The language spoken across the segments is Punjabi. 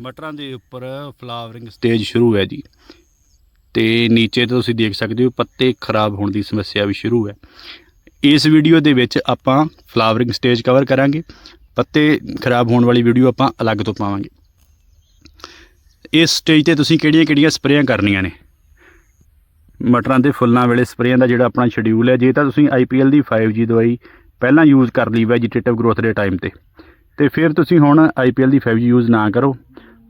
ਮਟਰਾਂ ਦੇ ਉੱਪਰ ਫਲਾਵਰਿੰਗ ਸਟੇਜ ਸ਼ੁਰੂ ਹੈ ਜੀ। ਤੇ ਨੀਚੇ ਤੋਂ ਤੁਸੀਂ ਦੇਖ ਸਕਦੇ ਹੋ ਪੱਤੇ ਖਰਾਬ ਹੋਣ ਦੀ ਸਮੱਸਿਆ ਵੀ ਸ਼ੁਰੂ ਹੈ। ਇਸ ਵੀਡੀਓ ਦੇ ਵਿੱਚ ਆਪਾਂ ਫਲਾਵਰਿੰਗ ਸਟੇਜ ਕਵਰ ਕਰਾਂਗੇ। ਪੱਤੇ ਖਰਾਬ ਹੋਣ ਵਾਲੀ ਵੀਡੀਓ ਆਪਾਂ ਅਲੱਗ ਤੋਂ ਪਾਵਾਂਗੇ। ਇਸ ਸਟੇਜ ਤੇ ਤੁਸੀਂ ਕਿਹੜੀਆਂ-ਕਿਹੜੀਆਂ ਸਪਰੇਆਂ ਕਰਨੀਆਂ ਨੇ? ਮਟਰਾਂ ਦੇ ਫੁੱਲਾਂ ਵੇਲੇ ਸਪਰੇਆਂ ਦਾ ਜਿਹੜਾ ਆਪਣਾ ਸ਼ਡਿਊਲ ਹੈ, ਜੇ ਤਾਂ ਤੁਸੀਂ IPL ਦੀ 5G ਦਵਾਈ ਪਹਿਲਾਂ ਯੂਜ਼ ਕਰ ਲਈ ਵੈਜੀਟੇਟਿਵ ਗਰੋਥ ਦੇ ਟਾਈਮ ਤੇ। ਤੇ ਫਿਰ ਤੁਸੀਂ ਹੁਣ IPL ਦੀ 5G ਯੂਜ਼ ਨਾ ਕਰੋ।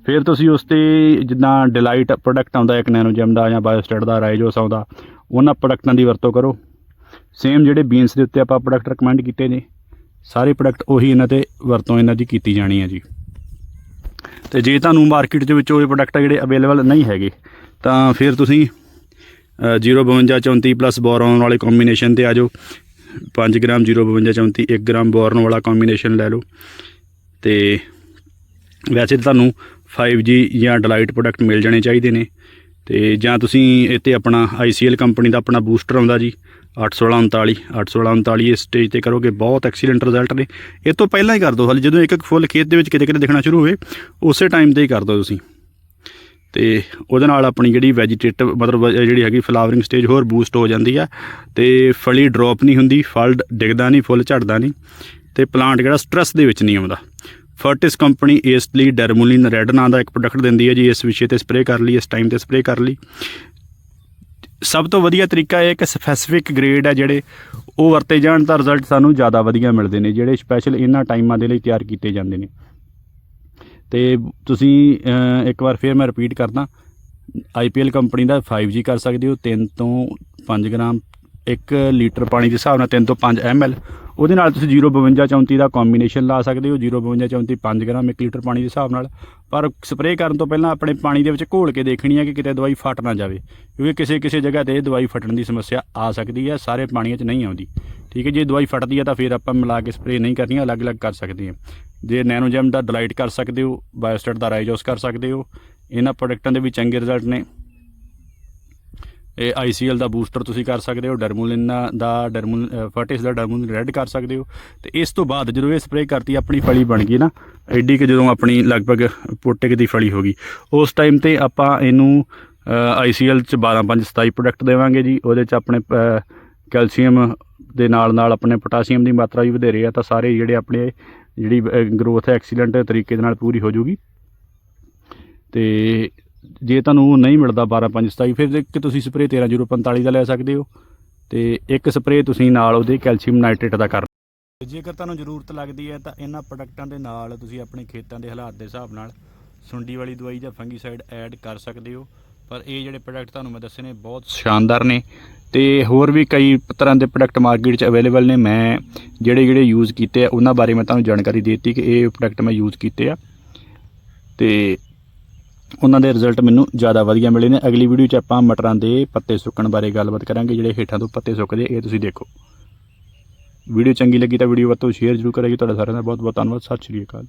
ਫਿਰ ਤੁਸੀਂ ਉਸ ਤੇ ਜਿੱਦਾਂ ਡਿਲਾਈਟ ਪ੍ਰੋਡਕਟ ਆਉਂਦਾ ਇੱਕ ਨੈਨੋਜੈਮ ਦਾ ਜਾਂ ਬਾਇਓਸਟੇਟ ਦਾ ਰਾਈਜੋਸ ਆਉਂਦਾ ਉਹਨਾਂ ਪ੍ਰੋਡਕਟਾਂ ਦੀ ਵਰਤੋਂ ਕਰੋ। ਸੇਮ ਜਿਹੜੇ ਬੀਨਸ ਦੇ ਉੱਤੇ ਆਪਾਂ ਪ੍ਰੋਡਕਟ ਰეკਮੈਂਡ ਕੀਤੇ ਨੇ ਸਾਰੇ ਪ੍ਰੋਡਕਟ ਉਹੀ ਇਹਨਾਂ ਤੇ ਵਰਤੋਂ ਇਹਨਾਂ ਦੀ ਕੀਤੀ ਜਾਣੀ ਹੈ ਜੀ। ਤੇ ਜੇ ਤੁਹਾਨੂੰ ਮਾਰਕੀਟ ਦੇ ਵਿੱਚ ਉਹ ਪ੍ਰੋਡਕਟ ਜਿਹੜੇ ਅਵੇਲੇਬਲ ਨਹੀਂ ਹੈਗੇ ਤਾਂ ਫਿਰ ਤੁਸੀਂ ਅ, 052 34 ਪਲੱਸ ਬੋਰੋਨ ਵਾਲੇ ਕੰਬੀਨੇਸ਼ਨ ਤੇ ਆ ਜਾਓ। 5 ਗ੍ਰਾਮ 052 34 1 ਗ੍ਰਾਮ ਬੋਰਨ ਵਾਲਾ ਕੰਬੀਨੇਸ਼ਨ ਲੈ ਲਓ। ਤੇ ਵੈਸੇ ਤਾਂ ਤੁਹਾਨੂੰ 5G ਜਾਂ ਡਿਲਾਈਟ ਪ੍ਰੋਡਕਟ ਮਿਲ ਜਾਣੇ ਚਾਹੀਦੇ ਨੇ। ਤੇ ਜਾਂ ਤੁਸੀਂ ਇੱਥੇ ਆਪਣਾ ICL ਕੰਪਨੀ ਦਾ ਆਪਣਾ ਬੂਸਟਰ ਆਉਂਦਾ ਜੀ 81639 81639 ਇਸ ਸਟੇਜ ਤੇ ਕਰੋਗੇ, ਬਹੁਤ ਐਕਸੀਲੈਂਟ ਰਿਜ਼ਲਟ ਨੇ। ਇਹ ਤੋਂ ਪਹਿਲਾਂ ਹੀ ਕਰ ਦਿਓ ਹਾਲੇ, ਜਦੋਂ ਇੱਕ ਇੱਕ ਫੁੱਲ ਖੇਤ ਦੇ ਵਿੱਚ ਕਿਤੇ ਕਿਤੇ ਦਿਖਣਾ ਸ਼ੁਰੂ ਹੋਵੇ, ਉਸੇ ਟਾਈਮ ਤੇ ਹੀ ਕਰ ਦਿਓ ਤੁਸੀਂ। ਤੇ ਉਹਦੇ ਨਾਲ ਆਪਣੀ ਜਿਹੜੀ ਵੈਜੀਟੇਟਿਵ ਮਤਲਬ ਜਿਹੜੀ ਹੈਗੀ ਫਲਾਵਰਿੰਗ ਸਟੇਜ ਹੋਰ ਬੂਸਟ ਹੋ ਜਾਂਦੀ ਆ। ਤੇ ਫਲੀ ਡ੍ਰੌਪ ਨਹੀਂ ਹੁੰਦੀ, ਫਲ ਡਿੱਗਦਾ ਨਹੀਂ, ਫੁੱਲ ਝੜਦਾ ਨਹੀਂ। ਤੇ ਪਲਾਂਟ ਜਿਹੜਾ ਸਟ੍ਰੈਸ ਦੇ ਵਿੱਚ ਨਹੀਂ ਆਉਂਦਾ। ਫਰਟਿਸ ਕੰਪਨੀ ਇਸ ਲਈ ਡਰਮੋਲਿਨ ਰੈੱਡ ਨਾਂ ਦਾ ਇੱਕ ਪ੍ਰੋਡਕਟ ਦਿੰਦੀ ਹੈ ਜੀ, ਇਸ ਵਿਸ਼ੇ ਤੇ ਸਪਰੇਅ ਕਰ ਲਈ, ਇਸ ਟਾਈਮ ਤੇ ਸਪਰੇਅ ਕਰ ਲਈ। ਸਭ ਤੋਂ ਵਧੀਆ ਤਰੀਕਾ ਇਹ ਹੈ ਕਿ ਸਪੈਸੀਫਿਕ ਗ੍ਰੇਡ ਹੈ ਜਿਹੜੇ ਉਹ ਵਰਤੇ ਜਾਣ ਤਾਂ ਰਿਜ਼ਲਟ ਸਾਨੂੰ ਜ਼ਿਆਦਾ ਵਧੀਆ ਮਿਲਦੇ ਨੇ, ਜਿਹੜੇ ਸਪੈਸ਼ਲ ਇਹਨਾਂ ਟਾਈਮਾਂ ਦੇ ਲਈ ਤਿਆਰ ਕੀਤੇ ਜਾਂਦੇ ਨੇ। ਤੇ ਤੁਸੀਂ ਇੱਕ ਵਾਰ ਫੇਰ ਮੈਂ ਰਿਪੀਟ ਕਰਦਾ IPL ਕੰਪਨੀ ਦਾ 5G ਕਰ ਸਕਦੇ ਹੋ 3 ਤੋਂ 5 ਗ੍ਰਾਮ 1 ਲੀਟਰ ਪਾਣੀ ਦੇ ਹਿਸਾਬ ਨਾਲ 3 ਤੋਂ 5 ml ਉਹਦੇ ਨਾਲ ਤੁਸੀਂ 052 34 ਦਾ ਕੰਬੀਨੇਸ਼ਨ ਲਾ ਸਕਦੇ ਹੋ। 052 34 5 ਗ੍ਰਾਮ 1 ਲੀਟਰ ਪਾਣੀ ਦੇ ਹਿਸਾਬ ਨਾਲ। ਪਰ ਸਪਰੇਅ ਕਰਨ ਤੋਂ ਪਹਿਲਾਂ ਆਪਣੇ ਪਾਣੀ ਦੇ ਵਿੱਚ ਘੋਲ ਕੇ ਦੇਖਣੀ ਹੈ ਕਿ ਕਿਤੇ ਦਵਾਈ ਫਟ ਨਾ ਜਾਵੇ। ਕਿਉਂਕਿ ਕਿਸੇ ਕਿਸੇ ਜਗ੍ਹਾ ਤੇ ਦਵਾਈ ਫਟਣ ਦੀ ਸਮੱਸਿਆ ਆ ਸਕਦੀ ਹੈ, ਸਾਰੇ ਪਾਣੀਆਂ 'ਚ ਨਹੀਂ ਆਉਂਦੀ। ਠੀਕ ਹੈ, ਜੇ ਦਵਾਈ ਫਟਦੀ ਹੈ ਤਾਂ ਫਿਰ ਆਪਾਂ ਮਿਲਾ ਕੇ ਸਪਰੇਅ ਨਹੀਂ ਕਰਨੀ ਅਲੱਗ-ਅਲੱਗ ਕਰ ਸਕਦੇ ਹਾਂ। ਜੇ ਨੈਨੋਜੈਮ ਦਾ ਡਿਲਾਈਟ ਕਰ ਸਕਦੇ ਹੋ ਬਾਇਓਸਟੇਟ ਦਾ ਰਾਈਜੋਸ ਕਰ ਸਕਦੇ ਹੋ। ਇਹਨਾਂ ਪ੍ਰੋਡਕਟਾਂ ਦੇ ਵੀ ਚੰਗੇ ਰਿਜ਼ਲਟ ਨੇ। ਇਹ ICL ਦਾ ਬੂਸਟਰ ਤੁਸੀਂ ਕਰ ਸਕਦੇ ਹੋ ਡਰਮੋਲਿਨ ਦਾ ਡਰਮੋਲ ਫਰਟਿਸ ਦਾ ਡਰਮੋਲਿਨ ਰੈੱਡ ਕਰ ਸਕਦੇ ਹੋ। ਤੇ ਇਸ ਤੋਂ ਬਾਅਦ ਜਦੋਂ ਇਹ ਸਪਰੇਅ ਕਰਤੀ, ਆਪਣੀ ਫਲੀ ਬਣ ਗਈ ਨਾ, ਐਡੀ ਕਿ ਜਦੋਂ ਆਪਣੀ ਲਗਭਗ ਪੋਟਿਕ ਦੀ ਫਲੀ ਹੋ ਗਈ। ਉਸ ਟਾਈਮ ਤੇ ਆਪਾਂ ਇਹਨੂੰ ICL ਚ 12 5 27 ਪ੍ਰੋਡਕਟ ਦੇਵਾਂਗੇ ਜੀ। ਉਹਦੇ ਚ ਆਪਣੇ ਕੈਲਸ਼ੀਅਮ ਦੇ ਨਾਲ ਨਾਲ ਆਪਣੇ ਪੋਟਾਸ਼ੀਅਮ ਦੀ ਮਾਤਰਾ ਵੀ ਵਧੇਰੇ ਆ, ਤਾਂ ਸਾਰੇ ਜਿਹੜੇ ਆਪਣੇ, ਜਿਹੜੀ ਗਰੋਥ ਹੈ ਐਕਸੀਲੈਂਟ ਤਰੀਕੇ ਦੇ ਨਾਲ ਪੂਰੀ ਹੋ ਜੂਗੀ। ਤੇ ਜੇ ਤੁਹਾਨੂੰ ਨਹੀਂ ਮਿਲਦਾ 12 5 27 ਫਿਰ ਇੱਕ ਤੁਸੀਂ ਸਪਰੇਅ 13045 ਦਾ ਲੈ ਸਕਦੇ ਹੋ ਤੇ ਇੱਕ ਸਪਰੇਅ ਤੁਸੀਂ ਨਾਲ ਉਹਦੇ ਕੈਲਸ਼ੀਅਮ ਨਾਈਟ੍ਰੇਟ ਦਾ ਕਰ ਜੇਕਰ ਤੁਹਾਨੂੰ ਜ਼ਰੂਰਤ ਲੱਗਦੀ ਹੈ ਤਾਂ ਇਹਨਾਂ ਪ੍ਰੋਡਕਟਾਂ ਦੇ ਨਾਲ ਤੁਸੀਂ ਆਪਣੇ ਖੇਤਾਂ ਦੇ ਹਾਲਾਤ ਦੇ ਹਿਸਾਬ ਨਾਲ ਸੁੰਡੀ ਵਾਲੀ ਦਵਾਈ ਜਾਂ ਫੰਗੀਸਾਈਡ ਐਡ ਕਰ ਸਕਦੇ ਹੋ, ਪਰ ਇਹ ਜਿਹੜੇ ਪ੍ਰੋਡਕਟ ਤੁਹਾਨੂੰ ਮੈਂ ਦੱਸੇ ਨੇ ਬਹੁਤ ਸ਼ਾਨਦਾਰ ਨੇ ਤੇ ਹੋਰ ਵੀ ਕਈ ਤਰ੍ਹਾਂ ਦੇ ਪ੍ਰੋਡਕਟ ਮਾਰਕੀਟ 'ਚ ਅਵੇਲੇਬਲ ਨੇ, ਮੈਂ ਜਿਹੜੇ ਜਿਹੜੇ ਯੂਜ਼ ਕੀਤੇ ਆ, ਉਹਨਾਂ ਬਾਰੇ ਮੈਂ ਤੁਹਾਨੂੰ ਜਾਣਕਾਰੀ ਦੇ ਦਿੱਤੀ ਕਿ ਇਹ ਪ੍ਰੋਡਕਟ ਮੈਂ ਯੂਜ਼ ਕੀਤੇ ਆ ਤੇ ਉਹਨਾਂ ਦੇ ਰਿਜ਼ਲਟ ਮੈਨੂੰ ਜ਼ਿਆਦਾ ਵਧੀਆ ਮਿਲੇ ਨੇ। ਅਗਲੀ ਵੀਡੀਓ 'ਚ ਆਪਾਂ ਮਟਰਾਂ ਦੇ ਪੱਤੇ ਸੁੱਕਣ ਬਾਰੇ ਗੱਲਬਾਤ ਕਰਾਂਗੇ, ਜਿਹੜੇ ਹੇਠਾਂ ਤੋਂ ਪੱਤੇ ਸੁੱਕਦੇ, ਇਹ ਤੁਸੀਂ ਦੇਖੋ। ਵੀਡੀਓ ਚੰਗੀ ਲੱਗੀ ਤਾਂ ਵੀਡੀਓ ਵੱਧ ਤੋਂ ਸ਼ੇਅਰ ਜ਼ਰੂਰ ਕਰਿਓ। ਤੁਹਾਡਾ ਸਾਰਿਆਂ ਦਾ ਬਹੁਤ ਬਹੁਤ ਧੰਨਵਾਦ। ਸਤਿ ਸ਼੍ਰੀ ਅਕਾਲ।